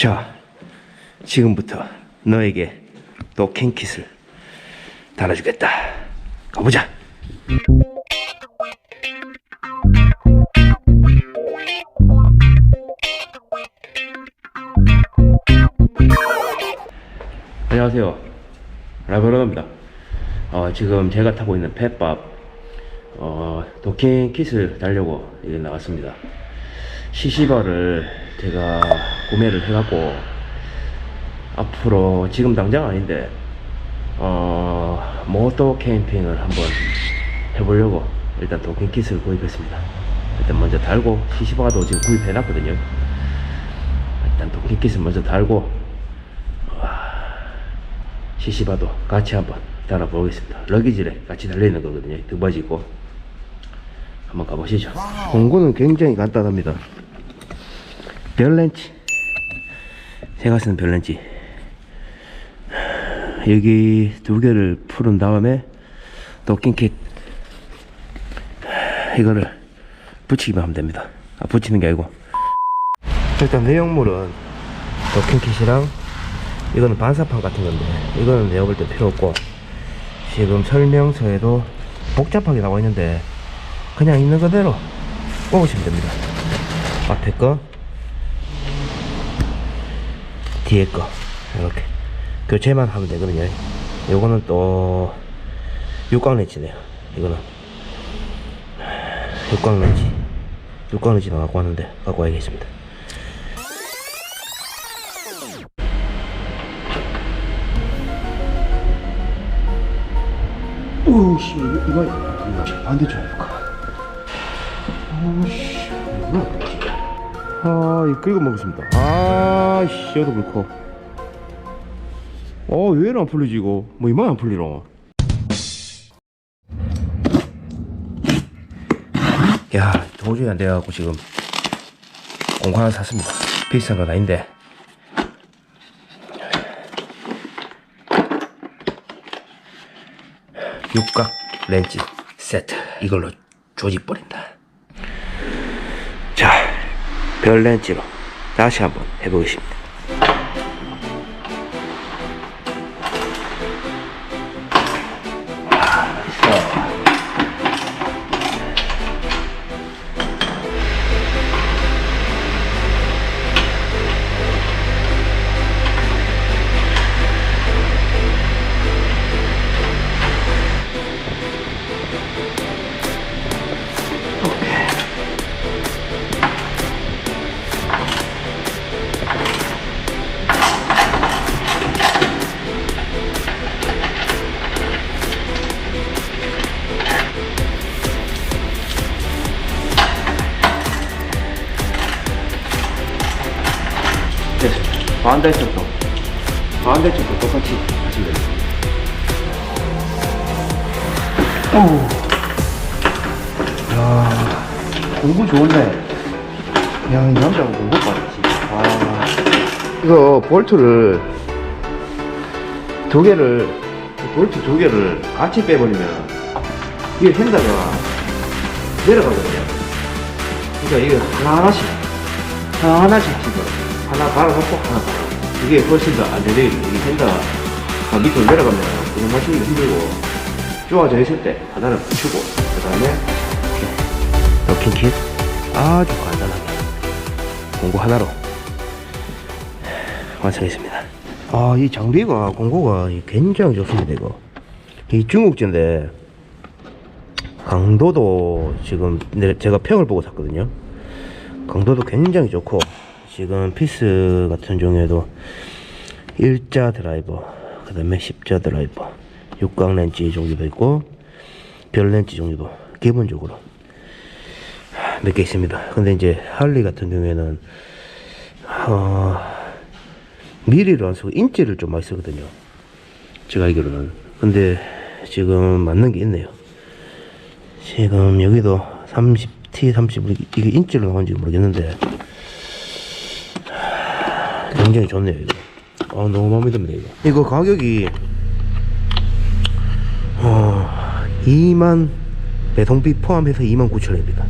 자, 지금부터 너에게 도킹킷을 달아주겠다. 가보자. 안녕하세요. 라브러입니다. 어, 지금 제가 타고 있는 펫밥 어, 도킹 킷을 달려고 나왔습니다. 시시바를 제가 구매를 해갖고 앞으로 지금 당장 아닌데 어, 모터 캠핑을 한번 해보려고 일단 도킹 킷을 구입했습니다. 일단 먼저 달고 시시바도 지금 구입해놨거든요. 일단 도킹 킷을 먼저 달고 시시바도 같이 한번 달아보겠습니다. 러기질에 같이 달려있는 거거든요. 등받이 있고. 한번 가보시죠. 공구는 굉장히 간단합니다. 별렌치. 쓰는 별렌치. 여기 두 개를 풀은 다음에 도킹킷 이거를 붙이기만 하면 됩니다. 아, 붙이는 게 아니고. 일단 내용물은 도킹킷이랑 이거는 반사판 같은 건데 이거는 내가 볼 때 필요 없고 지금 설명서에도 복잡하게 나와 있는데 그냥 있는 그대로 뽑으시면 됩니다 앞에 거 뒤에 거. 이렇게. 교체만 하면 되거든요. 요거는 또 육각 렌치네요. 이거는. 육각 렌치. 육각 렌치 나갖고 왔는데 갖고 와야겠습니다. 오씨 이거 이거 반대쪽 해볼까? 오씨 아 이거 긁어 먹겠습니다. 아 씨 여도 불코 어왜 이렇게 안 풀리지 이거? 뭐 이만 안 풀리노? 야 도저히 안 돼갖고 지금 공구 하나 샀습니다. 비싼 건 아닌데. 육각 렌치 세트. 이걸로 조집버린다. 자 별 렌치로 다시 한번 해보겠습니다 반대쪽도 반대쪽도 똑같이 하시면 됩니다 오. 야 공부 좋은데 야, 이 남자가 공부 빠르지. 아. 이거 볼트를 두 개를, 볼트 두 개를 같이 빼버리면 이게 핸다가 내려가거든요. 그러니까 이게 하나하나씩, 하나하나씩 하나 갈아놓고 하나 갈아. 이게 훨씬 더 안전해요. 이게 핸다가 밑으로 내려가면 그냥 마시기가 힘들고 좋아져 있을 때 하나를 붙이고, 그 다음에 넣킹킷 아주 간단하게 공구 하나로 완성했습니다. 아, 이 장비가 공구가 굉장히 좋습니다, 이거. 이 중국제인데 강도도 지금 내- 제가 평을 보고 샀거든요. 강도도 굉장히 좋고 지금 피스 같은 경우에도 일자 드라이버, 그 다음에 십자 드라이버, 육각 렌치 종류도 있고 별 렌치 종류도 기본적으로 몇 개 있습니다. 근데 이제 할리 같은 경우에는 어, 미리를 안 쓰고 인치를 좀 많이 쓰거든요. 제가 알기로는. 근데 지금 맞는 게 있네요. 지금 여기도 30T, 30 이게 인치로 나온지 모르겠는데 굉장히 좋네요 이거. 아 너무 마음에 듭니다 이거. 이거 가격이 어 2만 배송비 포함해서 2만 9천 원입니다.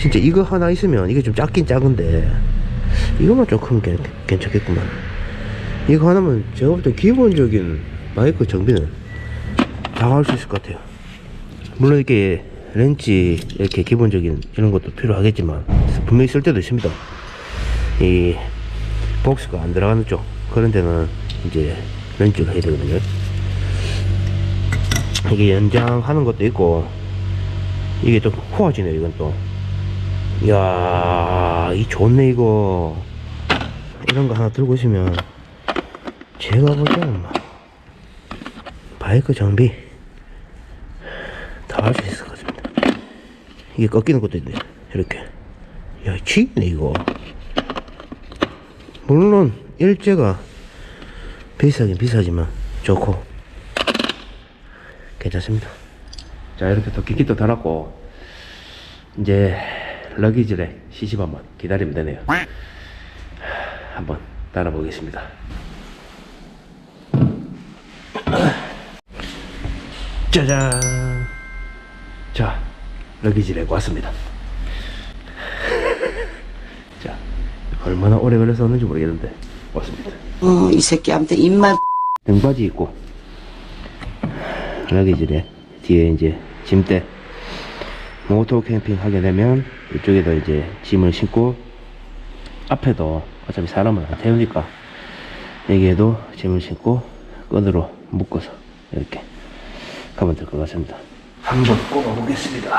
진짜 이거 하나 있으면 이게 좀 작긴 작은데 좀 크면 괜- 괜찮겠구만 이거 하나면 제가 볼 때 기본적인 마이크 정비는 다 할 수 있을 것 같아요 물론 이렇게 렌치 이렇게 기본적인 이런 것도 필요하겠지만 분명히 쓸 때도 있습니다 이 복스가 안 들어가는 쪽. 그런 데는 이제 렌치를 해야 되거든요. 이게 연장하는 것도 있고 이게 또 후화지네 이건 또. 이야 이 좋네 이거. 이런 거 하나 들고 있으면 제가 볼 때는 막 바이크 정비 다 할 수 있을 것 같습니다. 이게 꺾이는 것도 있네 이렇게. 야 치네 이거 물론 일제가 비싸긴 비싸지만 좋고 괜찮습니다. 자 이렇게 또 기기도 달았고 이제 러기지에 시집 한번 기다리면 되네요. 한번 따라 보겠습니다. 짜잔! 자 러기지에 왔습니다 자 얼마나 오래 걸려서 왔는지 모르겠는데. 왔습니다. 어, 이 새끼한테 입만 등받이 있고. 러기지에 뒤에 이제 짐대 모토 캠핑 하게 되면 이쪽에도 이제 짐을 싣고 앞에도 어차피 사람을 안 태우니까 여기에도 짐을 싣고 끈으로 묶어서 이렇게 가면 될 것 같습니다. 한번 꼽아 보겠습니다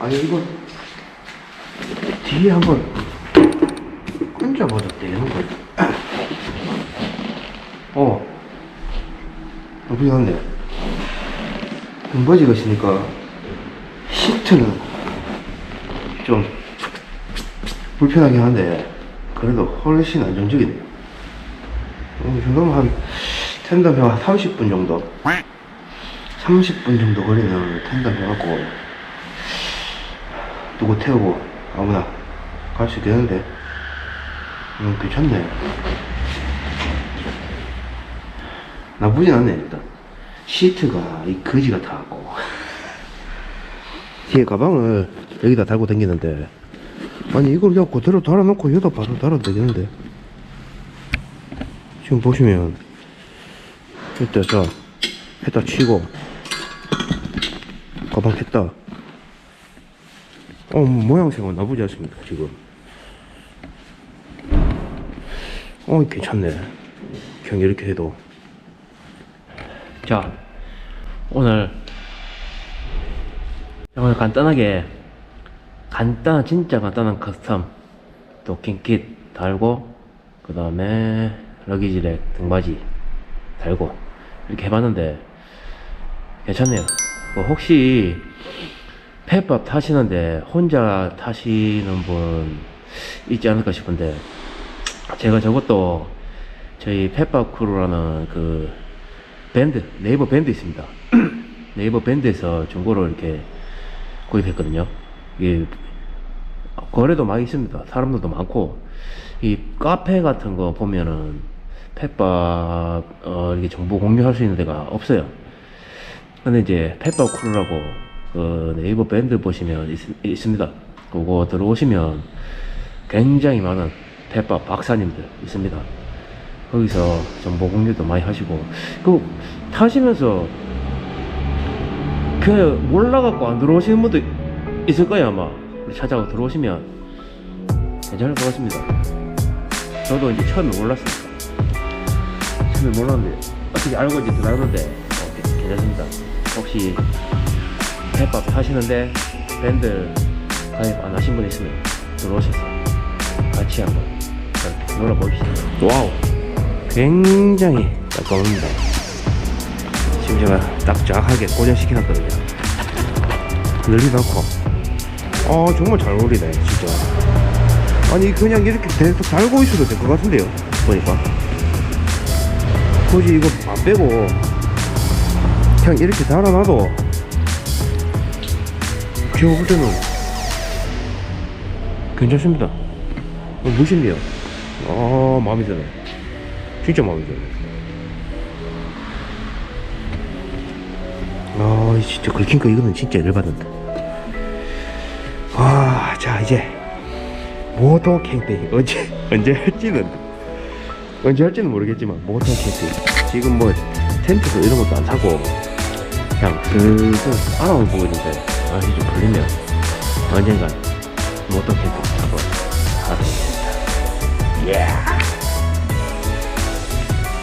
아니 이거 뒤에 한번 얹어봐도 되는 거야? 어. 나쁘지 않네 등받이가 있으니까 시트는 좀 불편하긴 한데 그래도 훨씬 안정적이네. 어, 이 정도면 한 텐덤 한 30분 정도? 30분 정도 거리는 텐덤 해갖고 누구 태우고 아무나 갈 수 있겠는데 음 괜찮네. 나쁘진 않네 일단. 시트가 이 거지 같아갖고. 뒤에 가방을 여기다 달고 다니는데 아니 이걸 그냥 그대로 달아놓고 여기다 바로 달아도 되겠는데? 지금 보시면 일단 자 했다 치고 가방 했다 어, 모양새가 나쁘지 않습니다, 지금. 어, 괜찮네. 그냥 이렇게 해도. 자, 오늘, 오늘 간단하게, 간단한, 진짜 간단한 커스텀, 또 킹킷 달고, 그 다음에 러기지렉 등바지 달고, 이렇게 해봤는데, 괜찮네요. 뭐, 혹시, 펫밥 타시는데 혼자 타시는 분 있지 않을까 싶은데 제가 저것도 저희 펫밥 크루라는 그 밴드 네이버 밴드 있습니다. 네이버 밴드에서 중고로 이렇게 구입했거든요. 이게 거래도 많이 있습니다. 사람들도 많고. 이 카페 같은 거 보면은 펫밥 어, 이렇게 정보 공유할 수 있는 데가 없어요. 근데 이제 펫밥 크루라고 그 네이버 밴드 보시면 있, 습니다 그거 들어오시면 굉장히 많은 펫밥 박사님들 있습니다. 거기서 정보 공유도 많이 하시고 그 타시면서 그 몰라갖고 안 들어오시는 분도 있을 거예요 아마 찾아가 들어오시면 괜찮을 것 같습니다. 저도 이제 처음에 몰랐으니까 처음에 몰랐는데 어떻게 알고 이제 들어가는데 어, 괜- 괜찮습니다. 혹시 햇밥 하시는데 밴드 가입 안 하신 분 있으면 들어오셔서 같이 한번 놀아봅시다. 와우, 굉장히 깔끔합니다. 지금 제가 딱 정확하게 고정시켜놨거든요. 늘리도 않고. 어, 정말 잘 어울리네, 진짜. 아니, 그냥 이렇게 계속 달고 있어도 될 것 같은데요, 보니까. 굳이 이거 안 빼고 그냥 이렇게 달아놔도 때는 괜찮습니다. 어, 무신이요. 아 마음에 드네. 진짜 마음에 드네. 아 진짜 긁힌 거 이거는 진짜 열받는다. 아자 이제 모터 캠핑 언제 언제 할지는 언제 할지는 모르겠지만 모터 캠핑 지금 뭐 텐트도 이런 것도 안 사고 그냥 슬슬 알아만 보고 있는데 아 이제 좀 걸리면 언젠간 모터 캠핑 한번 가보겠습니다. 예